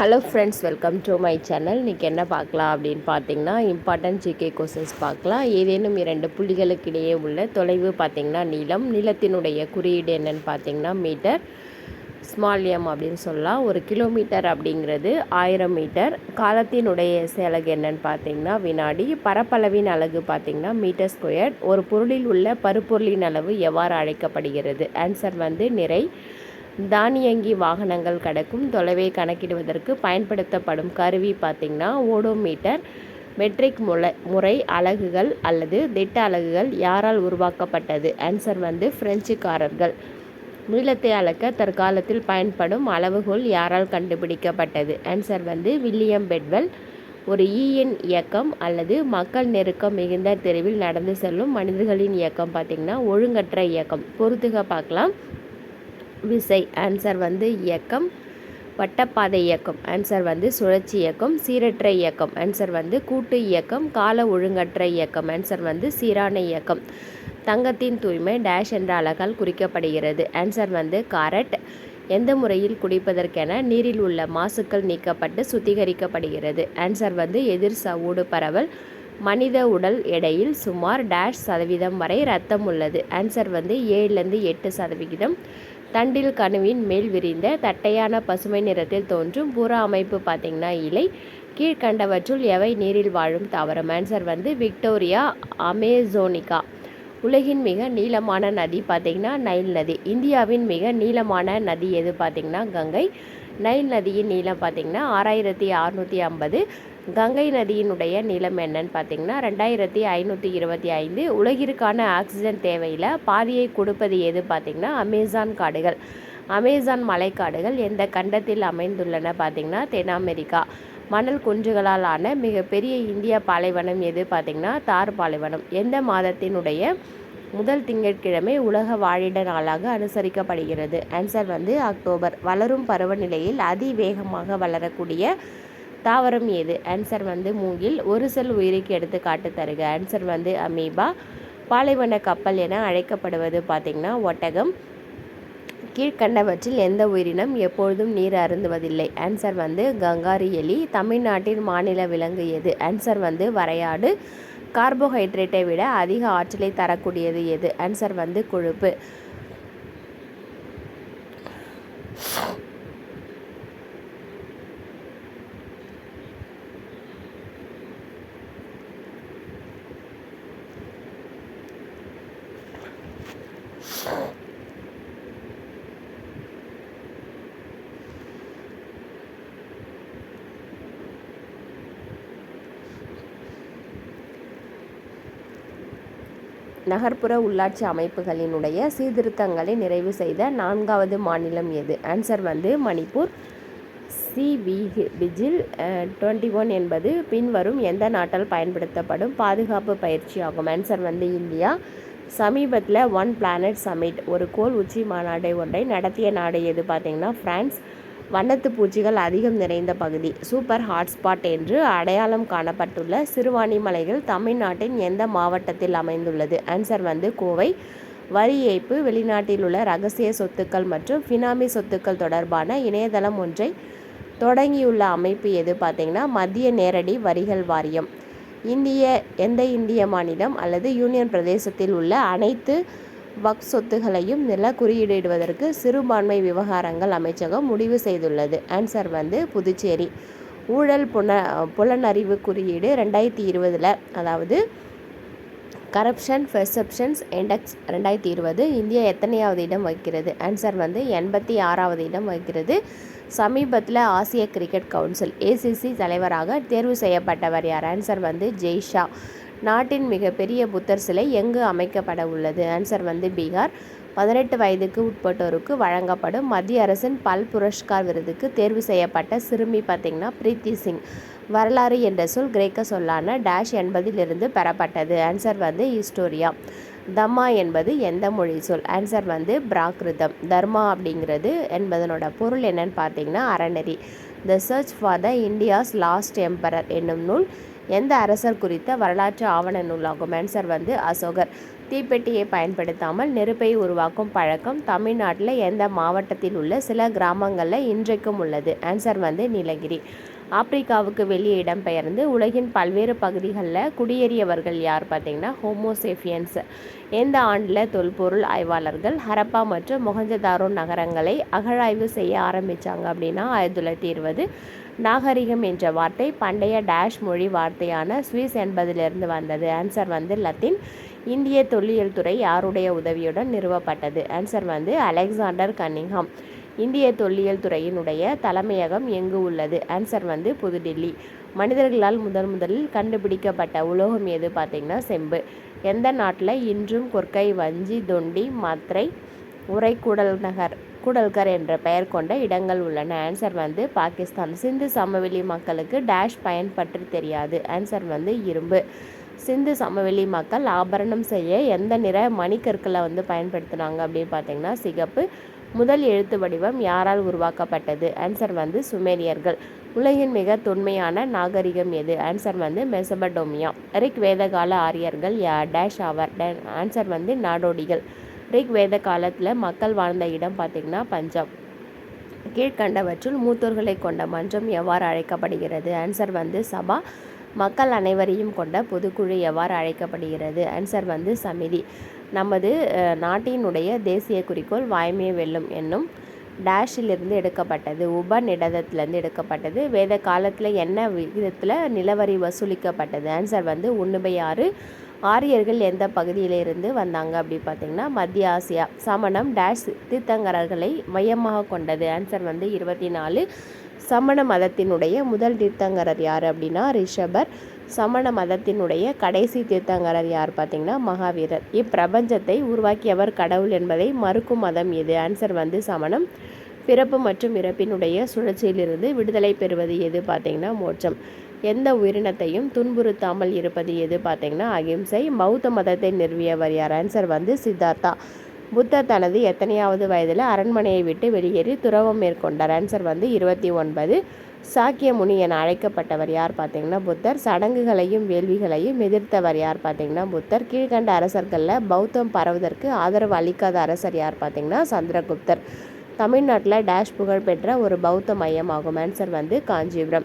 Hello friends welcome to my channel இன்றைக்கி என்ன பார்க்கலாம் அப்படின்னு பார்த்தீங்கன்னா இம்பார்ட்டன்ட் ஜிகே கொஸ்டின்ஸ் பார்க்கலாம். ஏதேனும் இரண்டு புள்ளிகளுக்கு இடையே உள்ள தொலைவு பார்த்தீங்கன்னா நீளம். நீளத்தினுடைய குறியீடு என்னன்னு பார்த்தீங்கன்னா மீட்டர் ஸ்மால் எம் அப்படின்னு சொல்லலாம். ஒரு கிலோமீட்டர் அப்படிங்கிறது ஆயிரம் மீட்டர் காலத்தினுடைய அலகு என்னன்னு பார்த்தீங்கன்னா வினாடி. பரப்பளவின் அலகு பார்த்தீங்கன்னா மீட்டர் ஸ்கொயர் ஒரு பொருளில் உள்ள பருப்பொருளின் அளவு எவ்வாறு அழைக்கப்படுகிறது? ஆன்சர் வந்து நிறை. தானியங்கி வாகனங்கள் கடக்கும். தொலைவை கணக்கிடுவதற்கு பயன்படுத்தப்படும் கருவி பார்த்திங்கன்னா ஓடோமீட்டர் மெட்ரிக் முறை முறை அலகுகள் அல்லது திட்ட அலகுகள் யாரால் உருவாக்கப்பட்டது? ஆன்சர் வந்து பிரெஞ்சுக்காரர்கள். நீளத்தை அளக்க தற்காலத்தில் பயன்படும் அளவுகோல் யாரால் கண்டுபிடிக்கப்பட்டது? ஆன்சர் வந்து வில்லியம் பெட்வெல். ஒரு e ஈயின் இயக்கம் அல்லது மக்கள் நெருக்கம் மிகுந்த தெருவில் நடந்து செல்லும் மனிதர்களின் இயக்கம் பார்த்திங்கன்னா ஒழுங்கற்ற இயக்கம். பொறுத்துக பார்க்கலாம். விசை. ஆன்சர் வந்து இயக்கம். வட்டப்பாதை இயக்கம். ஆன்சர் வந்து சுழற்சி இயக்கம். சீரற்ற இயக்கம். ஆன்சர் வந்து கூட்டு இயக்கம். கால ஒழுங்கற்ற இயக்கம். ஆன்சர் வந்து சீரான இயக்கம். தங்கத்தின் தூய்மை டேஷ் என்ற அழகால் குறிக்கப்படுகிறது. ஆன்சர் வந்து காரட். எந்த முறையில் குடிப்பதற்கென நீரில் உள்ள மாசுக்கள் நீக்கப்பட்டு சுத்திகரிக்கப்படுகிறது. ஆன்சர் வந்து எதிர் சவுடு பரவல். மனித உடல் எடையில் சுமார் டேஷ் சதவீதம் வரை ரத்தம் உள்ளது. ஆன்சர் வந்து ஏழுலேருந்து எட்டு சதவிகிதம் தண்டில் கணுவின் மேல் விரிந்த தட்டையான பசுமை நிறத்தில் தோன்றும் புற அமைப்பு பார்த்திங்கன்னா இலை. கீழ்கண்டவற்றுள் எவை? நீரில் வாழும் தாவரம். ஆன்சர் வந்து விக்டோரியா அமேசோனிகா. உலகின் மிக நீளமான நதி பார்த்திங்கன்னா நைல் நதி. இந்தியாவின் மிக நீளமான நதி எது பார்த்திங்கன்னா? கங்கை. நைல் நதியின் நீளம் பார்த்திங்கன்னா ஆறாயிரத்தி அறுநூற்றி ஐம்பது. கங்கை நதியினுடைய நீளம் என்னன்னு பார்த்தீங்கன்னா ரெண்டாயிரத்தி ஐநூற்றி இருபத்தி ஐந்து உலகிற்கான ஆக்சிஜன் தேவையில் பாதியை கொடுப்பது எது பார்த்திங்கன்னா அமேசான் காடுகள். அமேசான் மலைக்காடுகள் எந்த கண்டத்தில் அமைந்துள்ளன பார்த்திங்கன்னா தென் அமெரிக்கா மணல் குன்றுகளால் ஆன மிகப்பெரிய இந்திய பாலைவனம் எது பார்த்திங்கன்னா தார் பாலைவனம். எந்த மாதத்தினுடைய முதல் திங்கட்கிழமை உலக வாழிட நாளாக அனுசரிக்கப்படுகிறது? ஆன்சர் வந்து அக்டோபர். வளரும் பருவநிலையில் அதிவேகமாக வளரக்கூடிய தாவரம் எது? ஆன்சர் வந்து மூங்கில். ஒரு செல் உயிருக்கு எடுத்து காட்டு தருக. ஆன்சர் வந்து அமீபா. பாலைவன கப்பல் என அழைக்கப்படுவது பார்த்திங்கன்னா ஒட்டகம். கீழ்கண்டவற்றில் எந்த உயிரினம் எப்பொழுதும் நீர் அருந்துவதில்லை? ஆன்சர் வந்து கங்காரி எலி. தமிழ்நாட்டின் மாநில விலங்கு எது? ஆன்சர் வந்து வரையாடு. கார்போஹைட்ரேட்டை விட அதிக ஆற்றலை தரக்கூடியது எது? ஆன்சர் வந்து கொழுப்பு. நகர்ப்புற உள்ளாட்சி அமைப்புகளினுடைய சீர்திருத்தங்களை நிறைவு செய்த நான்காவது மாநிலம் எது? ஆன்சர் வந்து மணிப்பூர். சி பிஜில் டுவெண்ட்டி ஒன் என்பது பின்வரும் எந்த நாட்டால் பயன்படுத்தப்படும் பாதுகாப்பு பயிற்சி ஆகும் ஆன்சர் வந்து இந்தியா. சமீபத்தில் ஒன் பிளானட் சமிட் ஒரு கோல் உச்சி மாநாடு ஒன்றை நடத்திய நாடு எது பார்த்திங்கன்னா ஃப்ரான்ஸ் வண்ணத்து பூச்சிகள் அதிகம் நிறைந்த பகுதி சூப்பர் ஹாட்ஸ்பாட் என்று அடையாளம் காணப்பட்டுள்ள சிறுவாணி மலைகள் தமிழ்நாட்டின் எந்த மாவட்டத்தில் அமைந்துள்ளது? ஆன்சர் வந்து கோவை. வரி ஏய்ப்பு வெளிநாட்டில் உள்ள ரகசிய சொத்துக்கள் மற்றும் ஃபினாமி சொத்துக்கள் தொடர்பான இணையதளம் ஒன்றை தொடங்கியுள்ள அமைப்பு எது பார்த்திங்கன்னா மத்திய நேரடி வரிகள் வாரியம். இந்திய எந்த இந்திய மாநிலம் அல்லது யூனியன் பிரதேசத்தில் உள்ள அனைத்து வக் சொத்துகளையும் நில குறியீடுவதற்கு சிறுபான்மை விவகாரங்கள் அமைச்சகம் முடிவு செய்துள்ளது. ஆன்சர் வந்து புதுச்சேரி. ஊழல் புன புலனறிவு குறியீடு ரெண்டாயிரத்தி இருபதில் அதாவது கரப்ஷன் பெர்செப்ஷன்ஸ் இண்டெக்ஸ் ரெண்டாயிரத்தி இருபது இந்தியா எத்தனையாவது இடம் வகிக்கிறது? ஆன்சர் வந்து எண்பத்தி ஆறாவது இடம் வகிக்கிறது. சமீபத்தில் ஆசிய கிரிக்கெட் கவுன்சில் ஏசிசி தலைவராக தேர்வு செய்யப்பட்டவர் யார்? ஆன்சர் வந்து ஜெய்ஷா. நாட்டின் மிகப்பெரிய புத்தர் சிலை எங்கு அமைக்கப்பட உள்ளது? ஆன்சர் வந்து பீகார். பதினெட்டு வயதுக்கு உட்பட்டோருக்கு வழங்கப்படும் மத்திய அரசின் பல் புரஸ்கார் விருதுக்கு தேர்வு செய்யப்பட்ட சிறுமி பார்த்திங்கன்னா பிரீத்தி சிங். வரலாறு என்ற சொல் கிரேக்க சொல்லான டேஷ் என்பதிலிருந்து பெறப்பட்டது. ஆன்சர் வந்து ஹிஸ்டோரியா. தம்மா என்பது எந்த மொழி சொல்? ஆன்சர் வந்து பிராகிருதம். தர்மா அப்படிங்கிறது என்பதனோட பொருள் என்னன்னு பார்த்தீங்கன்னா அறநெறி. The search for the India's last emperor என்னும் நூல் எந்த அரசர் குறித்த வரலாற்று ஆவண நூலாகும் ஆன்சர் வந்து அசோகர். தீப்பெட்டியை பயன்படுத்தாமல் நெருப்பை உருவாக்கும் பழக்கம் தமிழ்நாட்டில் எந்த மாவட்டத்தில் உள்ள சில கிராமங்களில் இன்றைக்கும் உள்ளது? ஆன்சர் வந்து நீலகிரி. ஆப்பிரிக்காவுக்கு வெளியே இடம்பெயர்ந்து உலகின் பல்வேறு பகுதிகளில் குடியேறியவர்கள் யார் பார்த்தீங்கன்னா ஹோமோசேஃபியன்ஸ் எந்த ஆண்டில் தொல்பொருள் ஆய்வாளர்கள் ஹரப்பா மற்றும் மொஹஞ்சதாரோ நகரங்களை அகழாய்வு செய்ய ஆரம்பித்தாங்க அப்படின்னா ஆயிரத்தி தொள்ளாயிரத்தி இருபது நாகரிகம் என்ற வார்த்தை பண்டைய டேஷ் மொழி வார்த்தையான சுவிஸ் என்பதிலிருந்து வந்தது. ஆன்சர் வந்து லத்தீன் இந்திய தொல்லியல் துறை யாருடைய உதவியுடன் நிறுவப்பட்டது? ஆன்சர் வந்து அலெக்சாண்டர் கன்னிங்ஹாம் இந்திய தொல்லியல் துறையினுடைய தலைமையகம் எங்கு உள்ளது? ஆன்சர் வந்து புதுடில்லி. மனிதர்களால் முதன் முதலில் கண்டுபிடிக்கப்பட்ட உலோகம் எது பார்த்திங்கன்னா செம்பு. எந்த நாட்டில் இன்றும் கொற்கை வஞ்சி தொண்டி மாத்திரை உரைக்குடல் நகர் கூடல்கர் என்ற பெயர் கொண்ட இடங்கள் உள்ளன. ஆன்சர் வந்து பாகிஸ்தான். சிந்து சமவெளி மக்களுக்கு டேஷ் பயன் பற்றி தெரியாது. ஆன்சர் வந்து இரும்பு. சிந்து சமவெளி மக்கள் ஆபரணம் செய்ய எந்த நிற மணிக்கற்களை வந்து பயன்படுத்தினாங்க அப்படின்னு பார்த்தீங்கன்னா சிகப்பு. முதல் எழுத்து வடிவம் யாரால் உருவாக்கப்பட்டது? ஆன்சர் வந்து சுமேரியர்கள் உலகின் மிக தொன்மையான நாகரிகம் எது? ஆன்சர் வந்து மெசபடோமியா. ரிக் வேதகால ஆரியர்கள் யா டேஷ் ஆவர் ஆன்சர் வந்து நாடோடிகள். ரிக் வேத காலத்தில் மக்கள் வாழ்ந்த இடம் பார்த்திங்கன்னா பஞ்சாப் கீழ்கண்டவற்றுள் மூத்தோர்களை கொண்ட மன்றம் எவ்வாறு அழைக்கப்படுகிறது? ஆன்சர் வந்து சபா. மக்கள் அனைவரையும் கொண்ட பொதுக்குழு எவ்வாறு அழைக்கப்படுகிறது? ஆன்சர் வந்து சமிதி. நமது நாட்டினுடைய தேசிய குறிக்கோள் வாய்மையை வெல்லும் என்னும் டேஷிலிருந்து எடுக்கப்பட்டது. உபநிடதத்திலேருந்து எடுக்கப்பட்டது. வேத காலத்தில் என்ன விகிதத்தில் நிலவரி வசூலிக்கப்பட்டது? ஆன்சர் வந்து ஒன்று பை ஆறு ஆரியர்கள் எந்த பகுதியிலிருந்து வந்தாங்க அப்படி பார்த்தீங்கன்னா மத்திய ஆசியா. சமணம் டேஷ் தீர்த்தங்கரர்களை மையமாக கொண்டது. ஆன்சர் வந்து இருபத்தி நாலு சமண மதத்தினுடைய முதல் தீர்த்தங்கரர் யார் அப்படின்னா ரிஷபர். சமண மதத்தினுடைய கடைசி தீர்த்தங்கரர் யார் பார்த்தீங்கன்னா மகாவீரர். இப்பிரபஞ்சத்தை உருவாக்கியவர் கடவுள் என்பதை மறுக்கும் மதம் எது? ஆன்சர் வந்து சமணம். பிறப்பு மற்றும் இறப்பினுடைய சுழற்சியிலிருந்து விடுதலை பெறுவது எது பார்த்தீங்கன்னா மோட்சம். எந்த உயிரினத்தையும் துன்புறுத்தாமல் இருப்பது எது பார்த்தீங்கன்னா அகிம்சை பௌத்த மதத்தை நிறுவியவர் யார்? ஆன்சர் வந்து சித்தார்த்தா. புத்தர் தனது எத்தனையாவது வயதில் அரண்மனையை விட்டு வெளியேறி துறவம் மேற்கொண்டார். ஆன்சர் வந்து இருபத்தி ஒன்பது. சாக்கிய முனி என அழைக்கப்பட்டவர் யார் பார்த்தீங்கன்னா புத்தர். சடங்குகளையும் வேள்விகளையும் எதிர்த்தவர் யார் பார்த்தீங்கன்னா புத்தர். கீழ்கண்ட அரசர்களில் பௌத்தம் பரவுவதற்கு ஆதரவு அளிக்காத அரசர் யார் பார்த்தீங்கன்னா சந்திரகுப்தர். தமிழ்நாட்டில் டேஷ் புகழ்பெற்ற ஒரு பௌத்த மையம் ஆகும். ஆன்சர் வந்து காஞ்சிபுரம்.